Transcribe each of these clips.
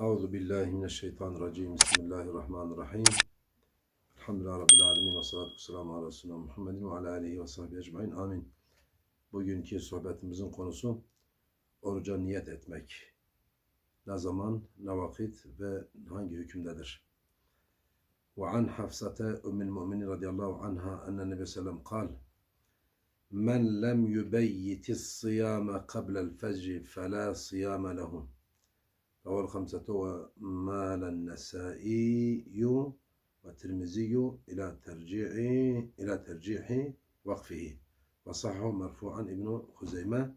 Euzu billahi mineşşeytanirracim. Bismillahirrahmanirrahim. Elhamdülillahi Rabbil alemin ve salatu vesselamu ala Resulina Muhammedin ve ala alihi ve sahbihi ecmain. Amin. Bugünkü sohbetimizin konusu oruca niyet etmek. Ne zaman, ne vakit ve hangi hükümdedir? Ve an Hafsate Ümmül Müminin radıyallahu anha enne Nebi sellem kal Men lem yubeyyitis sıyame kablel fecri felâ sıyame lehum. رواه الخمسة ومال النسائي والترمذي إلى ترجيع إلى ترجيح وقفه وصححه مرفوعا ابن خزيمة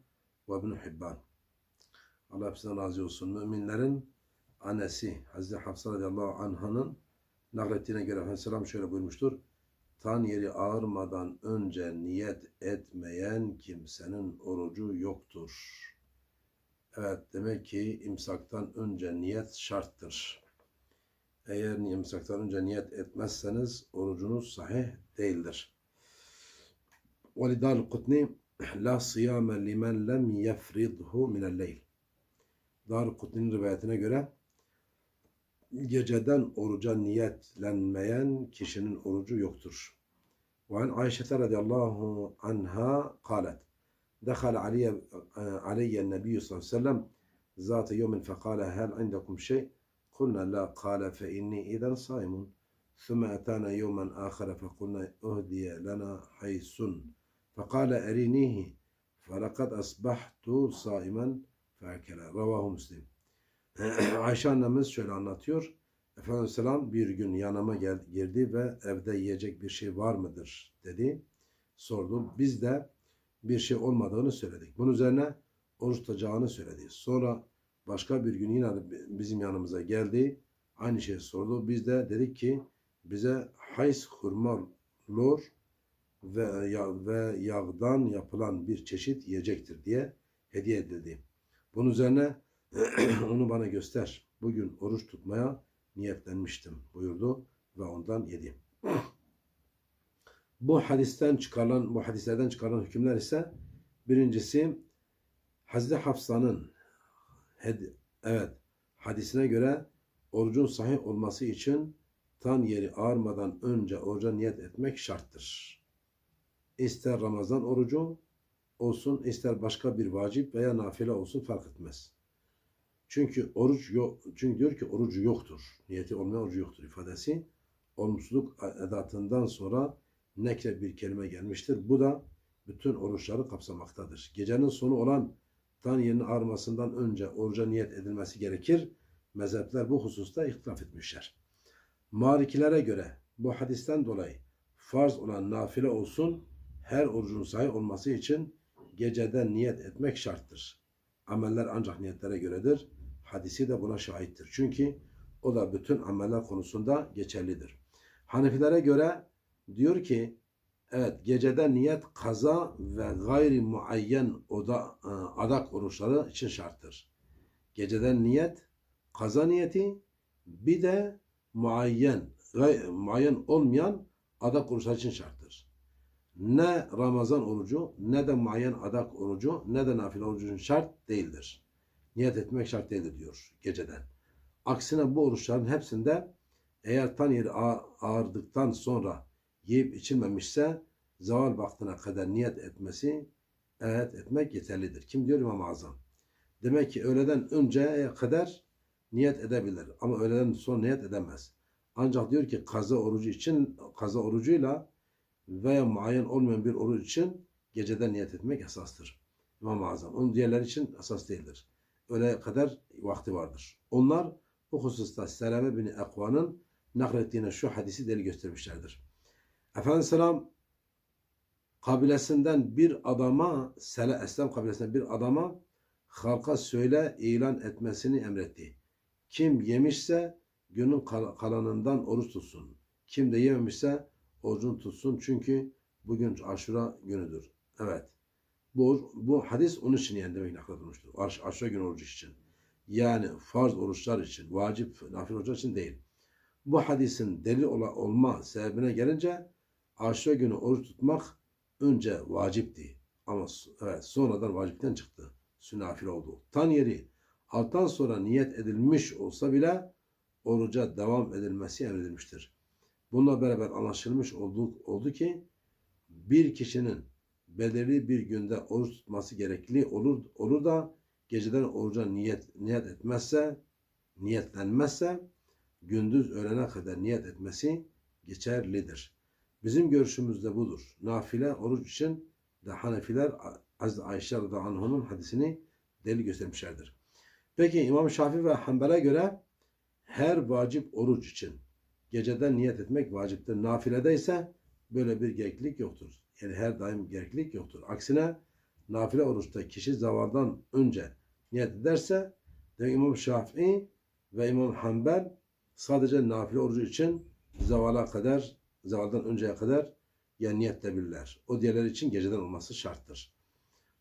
وابن حبان Allah hepsinden razı olsun. Müminlerin annesi Hazreti Hafsa radıyallahu anh'ın naklettiğine göre Aleyhisselam şöyle buyurmuştur. Tan yeri ağırmadan önce niyet etmeyen kimsenin orucu yoktur. Evet demek ki imsaktan önce niyet şarttır. Eğer imsaktan önce niyet etmezseniz orucunuz sahih değildir. Validal Kutni La siyame limen lem yefridhu minel leyl. Dar Kutni'nin rivayetine göre geceden oruca niyetlenmeyen kişinin orucu yoktur. Ve Ayşe radıyallahu anha kalet. دخل علي علي النبي صلى الله عليه وسلم ذات يوم فقال هل عندكم شيء قلنا لا قال فإني إذا صائم ثم أتانا يوما آخر فقلنا أهدي لنا حيث فقال أرينيه فلقد أصبحت صائما فأكل رواه مسلم Ayşe annemiz şöyle anlatıyor. Efendimiz Selam bir gün yanıma gel, girdi ve evde yiyecek bir şey var mıdır dedi. Sordum. Biz de bir şey olmadığını söyledik. Bunun üzerine oruç tutacağını söyledi. Sonra başka bir gün yine bizim yanımıza geldi. Aynı şeyi sordu. Biz de dedik ki bize hays hurma lor ve, ya, ve yağdan yapılan bir çeşit yiyecektir diye hediye edildi. Bunun üzerine onu bana göster. Bugün oruç tutmaya niyetlenmiştim buyurdu ve ondan yedi. Bu hadisten çıkarılan, bu hadislerden çıkarılan hükümler ise birincisi Hazreti Hafsa'nın evet hadisine göre orucun sahih olması için tan yeri ağarmadan önce oruca niyet etmek şarttır. İster Ramazan orucu olsun, ister başka bir vacip veya nafile olsun fark etmez. Çünkü oruç yok, çünkü diyor ki orucu yoktur. Niyeti olmayan orucu yoktur ifadesi. Olumsuzluk edatından sonra nekre bir kelime gelmiştir. Bu da bütün oruçları kapsamaktadır. Gecenin sonu olan tan yerinin ağarmasından önce oruca niyet edilmesi gerekir. Mezhepler bu hususta ihtilaf etmişler. Malikilere göre bu hadisten dolayı farz olan nafile olsun her orucun sahih olması için geceden niyet etmek şarttır. Ameller ancak niyetlere göredir. Hadisi de buna şahittir. Çünkü o da bütün ameller konusunda geçerlidir. Hanefilere göre diyor ki evet gecede niyet kaza ve gayri muayyen oda, adak oruçları için şarttır. Geceden niyet kaza niyeti bir de muayyen gay, muayyen olmayan adak oruçları için şarttır. Ne Ramazan orucu ne de muayyen adak orucu ne de nafile orucun şart değildir. Niyet etmek şart değildir diyor geceden. Aksine bu oruçların hepsinde eğer tan yeri ağırdıktan sonra yiyip içilmemişse zaval vaktine kadar niyet etmesi evet etmek yeterlidir. Kim diyor İmam Azam? Demek ki öğleden önceye kadar niyet edebilir ama öğleden sonra niyet edemez. Ancak diyor ki kaza orucu için kaza orucuyla veya muayyen olmayan bir oruç için geceden niyet etmek esastır. İmam-ı Azam. Onun diğerleri için esas değildir. Öyle kadar vakti vardır. Onlar bu hususta Selame bin Ekva'nın naklettiğine şu hadisi delil göstermişlerdir. Efendimiz Selam kabilesinden bir adama, Sele Eslam kabilesinden bir adama halka söyle ilan etmesini emretti. Kim yemişse günün kalanından oruç tutsun. Kim de yememişse orucunu tutsun çünkü bugün aşura günüdür. Evet. Bu, bu hadis onun için yani demek nakledilmiştir. Aş, aşura günü orucu için. Yani farz oruçlar için, vacip, nafile oruçlar için değil. Bu hadisin delil olma sebebine gelince aşura günü oruç tutmak önce vacipti. Ama evet, sonradan vacipten çıktı. Sünafile oldu. Tan yeri alttan sonra niyet edilmiş olsa bile oruca devam edilmesi emredilmiştir. Bununla beraber anlaşılmış oldu, oldu ki bir kişinin belirli bir günde oruç tutması gerekli olur, olur da geceden oruca niyet, niyet etmezse, niyetlenmezse gündüz öğlene kadar niyet etmesi geçerlidir. Bizim görüşümüz de budur. Nafile oruç için de Hanefiler Hazreti Ayşe radıyallahu anh'ın hadisini delil göstermişlerdir. Peki İmam Şafii ve Hanbel'e göre her vacip oruç için geceden niyet etmek vaciptir. Nafilede ise böyle bir gereklilik yoktur. Yani her daim gereklilik yoktur. Aksine nafile oruçta kişi zavaldan önce niyet ederse de İmam Şafii ve İmam Hanbel sadece nafile orucu için zavala kadar, zavaldan önceye kadar ya niyet edebilirler. O diğerleri için geceden olması şarttır.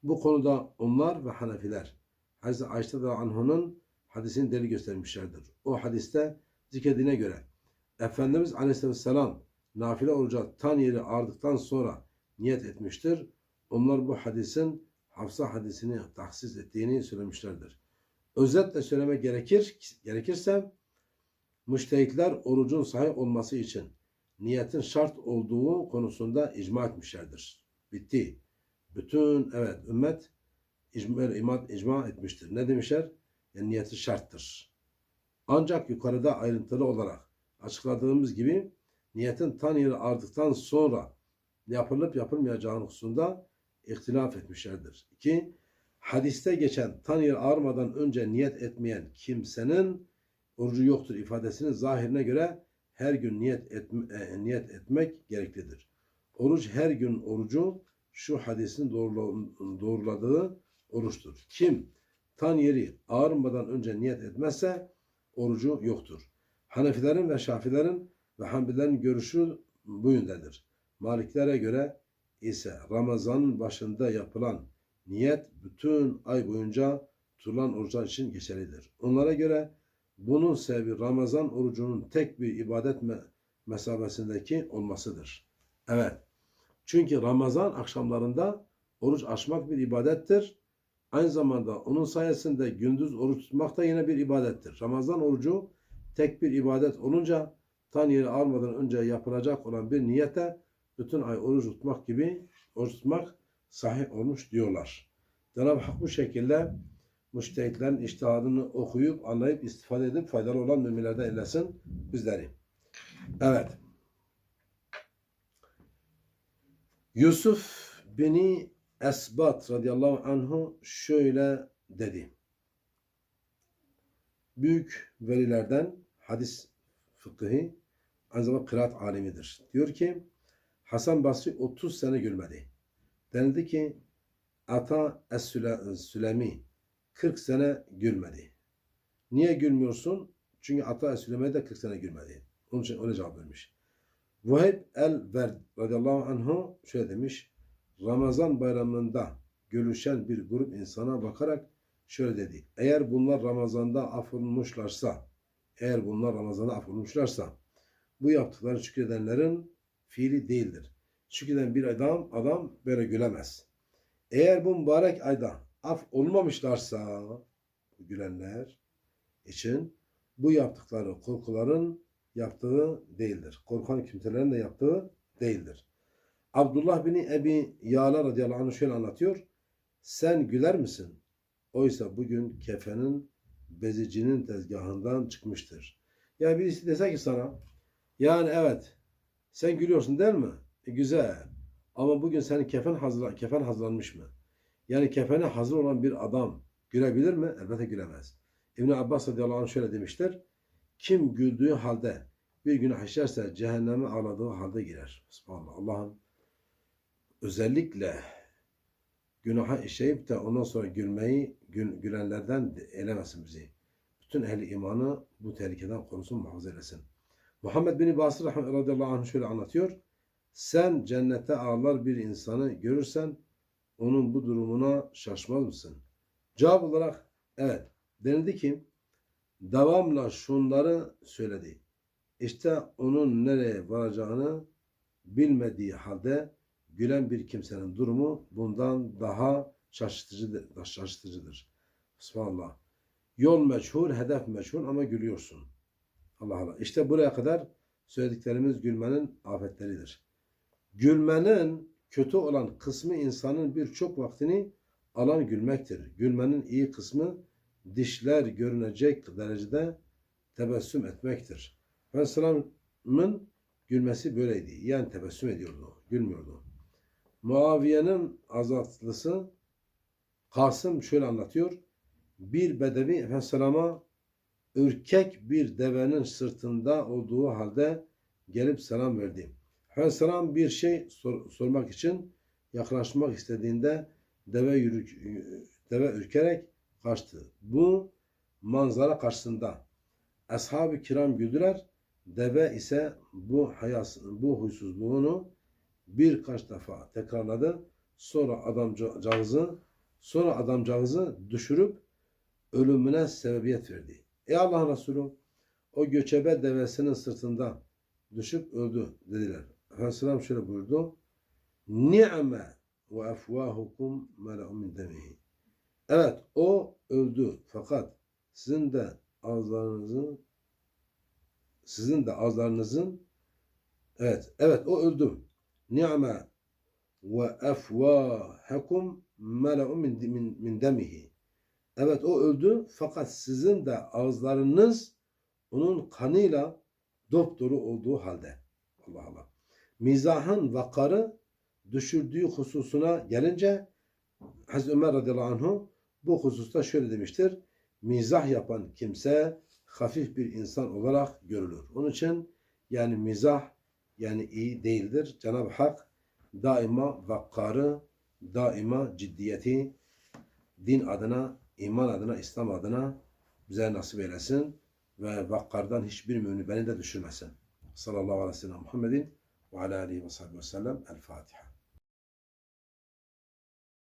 Bu konuda onlar ve Hanefiler Hazreti Ayşe ve Anhu'nun hadisini delil göstermişlerdir. O hadiste zikrediğine göre Efendimiz Aleyhisselam nafile oruca tan yeri ağırdıktan sonra niyet etmiştir. Onlar bu hadisin Hafsa hadisini tahsis ettiğini söylemişlerdir. Özetle söylemek gerekir, gerekirse müştehitler orucun sahih olması için niyetin şart olduğu konusunda icma etmişlerdir. Bitti. Bütün evet ümmet icma, icma, etmiştir. Ne demişler? Yani niyeti şarttır. Ancak yukarıda ayrıntılı olarak açıkladığımız gibi niyetin tan yeri ardıktan sonra yapılıp yapılmayacağı hususunda ihtilaf etmişlerdir. 2. Hadiste geçen tan yeri ağarmadan önce niyet etmeyen kimsenin orucu yoktur ifadesinin zahirine göre her gün niyet, etme, e, niyet etmek gereklidir. Oruç her gün orucu şu hadisin doğruladığı oruçtur. Kim tan yeri ağarmadan önce niyet etmezse orucu yoktur. Hanefilerin ve Şafilerin ve Hanbelilerin görüşü bu yöndedir. Maliklere göre ise Ramazan'ın başında yapılan niyet bütün ay boyunca tutulan oruçlar için geçerlidir. Onlara göre bunun sebebi Ramazan orucunun tek bir ibadet me mesabesindeki olmasıdır. Evet. Çünkü Ramazan akşamlarında oruç açmak bir ibadettir. Aynı zamanda onun sayesinde gündüz oruç tutmak da yine bir ibadettir. Ramazan orucu tek bir ibadet olunca tan yeri almadan önce yapılacak olan bir niyete bütün ay oruç tutmak gibi oruç tutmak sahih olmuş diyorlar. Cenab-ı Hak bu şekilde müştehitlerin iştihadını okuyup anlayıp istifade edip faydalı olan müminlerden eylesin bizleri. Evet. Yusuf bini Esbat radıyallahu anhu şöyle dedi. Büyük velilerden hadis fıkıhı aynı zamanda kıraat alimidir. Diyor ki Hasan Basri 30 sene gülmedi. Denildi ki Ata Es-Sülemi 40 sene gülmedi. Niye gülmüyorsun? Çünkü Ata Es-Sülemi de 40 sene gülmedi. Onun için öyle cevap vermiş. Vahib el-Verd radıyallahu anhu şöyle demiş. Ramazan bayramında gülüşen bir grup insana bakarak şöyle dedi. Eğer bunlar Ramazan'da affolunmuşlarsa, eğer bunlar Ramazan'da affolunmuşlarsa, bu yaptıkları şükredenlerin fiili değildir. Şükreden bir adam, adam böyle gülemez. Eğer bu mübarek ayda af olmamışlarsa, gülenler için bu yaptıkları korkuların yaptığı değildir. Korkan kimselerin de yaptığı değildir. Abdullah bin Ebi Yala radıyallahu anh şöyle anlatıyor. Sen güler misin? Oysa bugün kefenin bezicinin tezgahından çıkmıştır. Yani birisi dese ki sana yani evet sen gülüyorsun değil mi? E, güzel. Ama bugün senin kefen hazır, kefen hazırlanmış mı? Yani kefene hazır olan bir adam gülebilir mi? Elbette gülemez. İbn Abbas radıyallahu anh şöyle demiştir. Kim güldüğü halde bir günah işlerse cehenneme ağladığı halde girer. Subhanallah. Allah'ın özellikle günaha işleyip de ondan sonra gülmeyi gül, gülenlerden eylemesin bizi. Bütün ehli imanı bu tehlikeden korusun, muhafaza eylesin. Muhammed bin Basır radıyallahu anh şöyle anlatıyor. Sen cennete ağlar bir insanı görürsen onun bu durumuna şaşmaz mısın? Cevap olarak evet. Denildi ki devamla şunları söyledi. İşte onun nereye varacağını bilmediği halde gülen bir kimsenin durumu bundan daha şaşırtıcıdır. Şaşırtıcıdır. Subhanallah. Yol meçhul, hedef meçhul ama gülüyorsun. Allah Allah. İşte buraya kadar söylediklerimiz gülmenin afetleridir. Gülmenin kötü olan kısmı insanın birçok vaktini alan gülmektir. Gülmenin iyi kısmı dişler görünecek derecede tebessüm etmektir. Aleyhisselam'ın gülmesi böyleydi. Yani tebessüm ediyordu, gülmüyordu. Muaviye'nin azatlısı Kasım şöyle anlatıyor. Bir bedevi Efendimiz'e ürkek bir devenin sırtında olduğu halde gelip selam verdi. Aleyhisselam bir şey sor- sormak için yaklaşmak istediğinde deve yürük, deve ürkerek kaçtı. Bu manzara karşısında ashab-ı kiram güldüler. Deve ise bu hayas, bu huysuzluğunu birkaç defa tekrarladı. Sonra adamcağızı sonra adamcağızı düşürüp ölümüne sebebiyet verdi. Ey Allah Resulü o göçebe devesinin sırtında düşüp öldü dediler. Aleyhisselam şöyle buyurdu. Ni'me ve efvahukum mela'u min demihi. Evet o öldü fakat sizin de ağızlarınızın sizin de ağızlarınızın evet evet o öldü. Ni'me ve efvahakum mela'u min, min, min demihi. Evet o öldü fakat sizin de ağızlarınız onun kanıyla dopdolu olduğu halde. Allah Allah. Mizahın vakarı düşürdüğü hususuna gelince Hazreti Ömer radıyallahu anhu bu hususta şöyle demiştir. Mizah yapan kimse hafif bir insan olarak görülür. Onun için yani mizah yani iyi değildir. Cenab-ı Hak daima vakkarı, daima ciddiyeti din adına, iman adına, İslam adına bize nasip eylesin ve vakkardan hiçbir mümin beni de düşürmesin. Sallallahu aleyhi ve sellem Muhammedin ve ala aleyhi ve sahibi